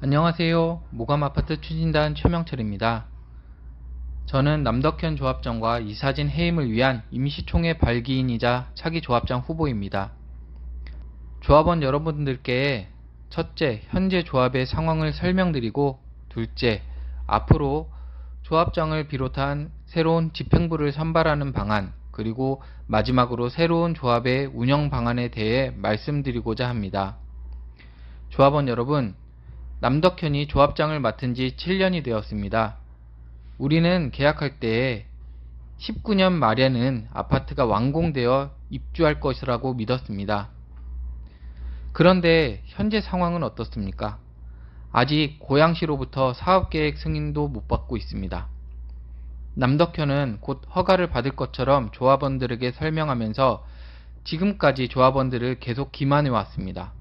안녕하세요. 모감아파트 추진단 최명철입니다. 저는 남덕현 조합장과 이사진 해임을 위한 임시총회 발기인이자 차기 조합장 후보입니다. 조합원 여러분들께 첫째, 현재 조합의 상황을 설명드리고 둘째, 앞으로 조합장을 비롯한 새로운 집행부를 선발하는 방안, 그리고 마지막으로 새로운 조합의 운영 방안에 대해 말씀드리고자 합니다. 조합원 여러분, 남덕현이 조합장을 맡은 지 7년이 되었습니다. 우리는 계약할 때에 19년 말에는 아파트가 완공되어 입주할 것이라고 믿었습니다. 그런데 현재 상황은 어떻습니까? 아직 고양시로부터 사업계획 승인도 못 받고 있습니다. 남덕현은 곧 허가를 받을 것처럼 조합원들에게 설명하면서 지금까지 조합원들을 계속 기만해 왔습니다.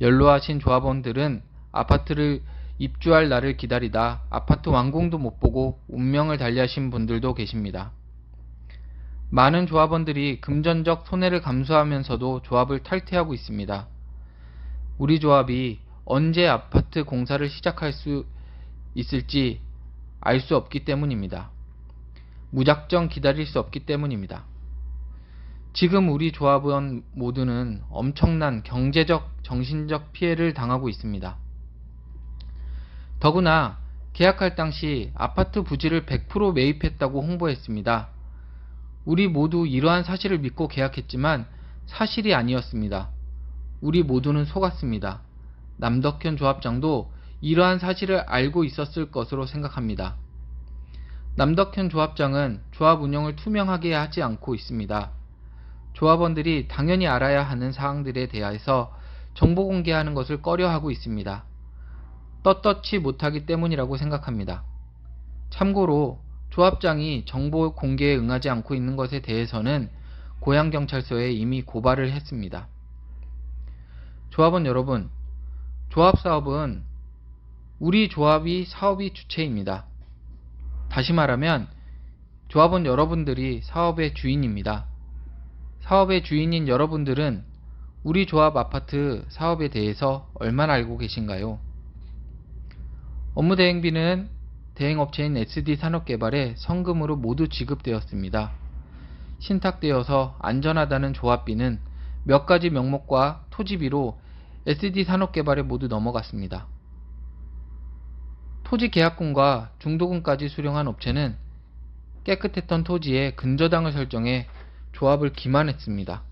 연로하신 조합원들은 아파트를 입주할 날을 기다리다 아파트 완공도 못 보고 운명을 달리하신 분들도 계십니다. 많은 조합원들이 금전적 손해를 감수하면서도 조합을 탈퇴하고 있습니다. 우리 조합이 언제 아파트 공사를 시작할 수 있을지 알 수 없기 때문입니다. 무작정 기다릴 수 없기 때문입니다. 지금 우리 조합원 모두는 엄청난 경제적, 정신적 피해를 당하고 있습니다. 더구나 계약할 당시 아파트 부지를 100% 매입했다고 홍보했습니다. 우리 모두 이러한 사실을 믿고 계약했지만 사실이 아니었습니다. 우리 모두는 속았습니다. 남덕현 조합장도 이러한 사실을 알고 있었을 것으로 생각합니다. 남덕현 조합장은 조합 운영을 투명하게 하지 않고 있습니다. 조합원들이 당연히 알아야 하는 사항들에 대해서 정보 공개하는 것을 꺼려하고 있습니다. 떳떳지 못하기 때문이라고 생각합니다. 참고로 조합장이 정보 공개에 응하지 않고 있는 것에 대해서는 고양경찰서에 이미 고발을 했습니다. 조합원 여러분, 조합사업은 우리 조합이 사업이 주체입니다. 다시 말하면 조합원 여러분들이 사업의 주인입니다. 사업의 주인인 여러분들은 우리 조합 아파트 사업에 대해서 얼마나 알고 계신가요? 업무 대행비는 대행업체인 SD 산업개발에 성금으로 모두 지급되었습니다. 신탁되어서 안전하다는 조합비는 몇 가지 명목과 토지비로 SD 산업개발에 모두 넘어갔습니다. 토지 계약금과 중도금까지 수령한 업체는 깨끗했던 토지에 근저당을 설정해 조합을 기만했습니다.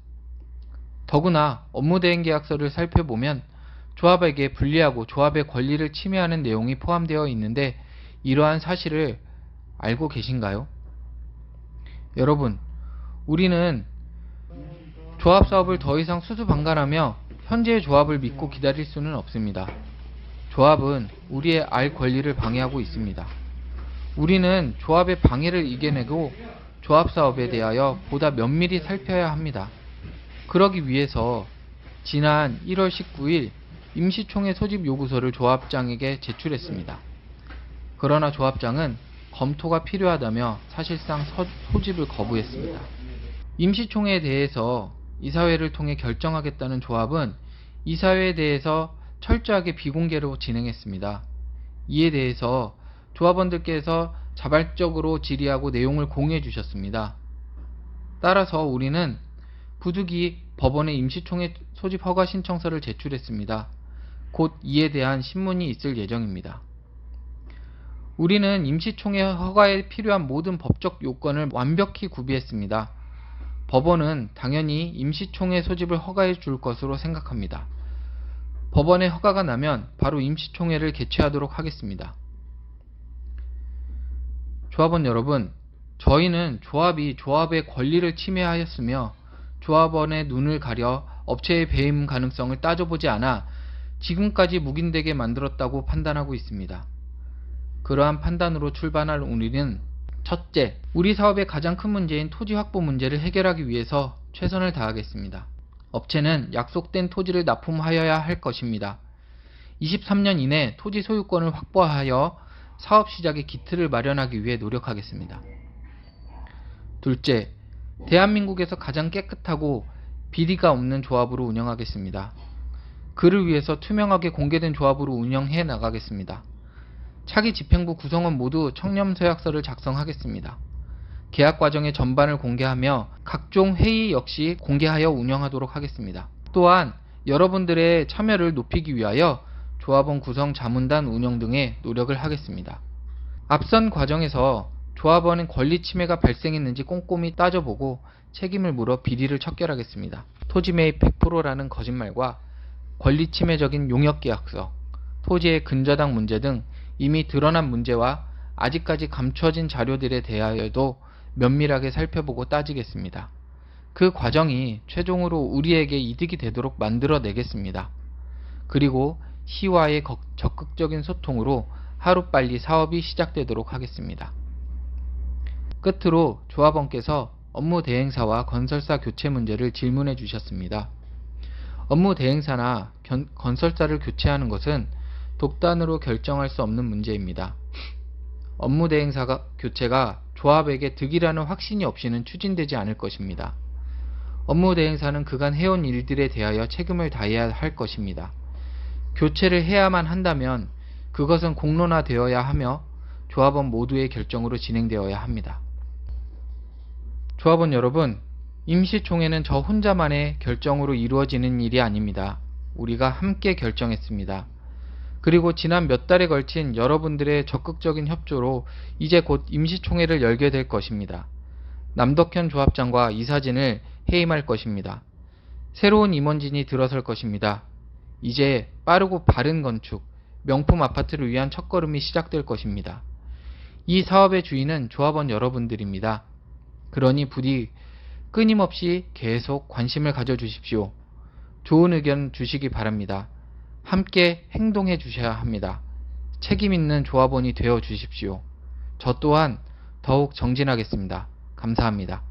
더구나 업무대행 계약서를 살펴보면 조합에게 불리하고 조합의 권리를 침해하는 내용이 포함되어 있는데 이러한 사실을 알고 계신가요? 여러분, 우리는 조합 사업을 더 이상 수수방관하며 현재의 조합을 믿고 기다릴 수는 없습니다. 조합은 우리의 알 권리를 방해하고 있습니다. 우리는 조합의 방해를 이겨내고 조합 사업에 대하여 보다 면밀히 살펴야 합니다. 그러기 위해서 지난 1월 19일 임시총회 소집 요구서를 조합장에게 제출했습니다. 그러나 조합장은 검토가 필요하다며 사실상 서, 소집을 거부했습니다. 임시총회에 대해서 이사회를 통해 결정하겠다는 조합은 이사회에 대해서 철저하게 비공개로 진행했습니다. 이에 대해서 조합원들께서 자발적으로 질의하고 내용을 공유해 주셨습니다. 따라서 우리는 부득이 법원에 임시총회 소집 허가 신청서를 제출했습니다. 곧 이에 대한 신문이 있을 예정입니다. 우리는 임시총회 허가에 필요한 모든 법적 요건을 완벽히 구비했습니다. 법원은 당연히 임시총회 소집을 허가해 줄 것으로 생각합니다. 법원의 허가가 나면 바로 임시총회를 개최하도록 하겠습니다. 조합원 여러분, 저희는 조합이 조합의 권리를 침해하였으며 조합원의 눈을 가려 업체의 배임 가능성을 따져보지 않아 지금까지 묵인되게 만들었다고 판단하고 있습니다. 그러한 판단으로 출발할 우리는 첫째, 우리 사업의 가장 큰 문제인 토지 확보 문제를 해결하기 위해서 최선을 다하겠습니다. 업체는 약속된 토지를 납품하여야 할 것입니다. 23년 이내 토지 소유권을 확보하여 사업 시작의 기틀을 마련하기 위해 노력하겠습니다. 둘째, 대한민국에서 가장 깨끗하고 비리가 없는 조합으로 운영하겠습니다. 그를 위해서 투명하게 공개된 조합으로 운영해 나가겠습니다. 차기 집행부 구성원 모두 청렴서약서를 작성하겠습니다. 계약 과정의 전반을 공개하며 각종 회의 역시 공개하여 운영하도록 하겠습니다. 또한 여러분들의 참여를 높이기 위하여 조합원 구성 자문단 운영 등에 노력을 하겠습니다. 앞선 과정에서 조합원은 권리 침해가 발생했는지 꼼꼼히 따져보고 책임을 물어 비리를 척결하겠습니다. 토지 매입 100%라는 거짓말과 권리 침해적인 용역 계약서, 토지의 근저당 문제 등 이미 드러난 문제와 아직까지 감춰진 자료들에 대하여도 면밀하게 살펴보고 따지겠습니다. 그 과정이 최종으로 우리에게 이득이 되도록 만들어내겠습니다. 그리고 시와의 거- 적극적인 소통으로 하루빨리 사업이 시작되도록 하겠습니다. 끝으로 조합원께서 업무 대행사와 건설사 교체 문제를 질문해 주셨습니다. 업무 대행사나 견- 건설사를 교체하는 것은 독단으로 결정할 수 없는 문제입니다. 업무 대행사가 교체가 조합에게 득이라는 확신이 없이는 추진되지 않을 것입니다. 업무 대행사는 그간 해온 일들에 대하여 책임을 다해야 할 것입니다. 교체를 해야만 한다면 그것은 공론화되어야 하며 조합원 모두의 결정으로 진행되어야 합니다. 조합원 여러분, 임시총회는 저 혼자만의 결정으로 이루어지는 일이 아닙니다. 우리가 함께 결정했습니다. 그리고 지난 몇 달에 걸친 여러분들의 적극적인 협조로 이제 곧 임시총회를 열게 될 것입니다. 남덕현 조합장과 이사진을 해임할 것입니다. 새로운 임원진이 들어설 것입니다. 이제 빠르고 바른 건축, 명품 아파트를 위한 첫걸음이 시작될 것입니다. 이 사업의 주인은 조합원 여러분들입니다. 그러니 부디 끊임없이 계속 관심을 가져주십시오. 좋은 의견 주시기 바랍니다. 함께 행동해 주셔야 합니다. 책임 있는 조합원이 되어 주십시오. 저 또한 더욱 정진하겠습니다. 감사합니다.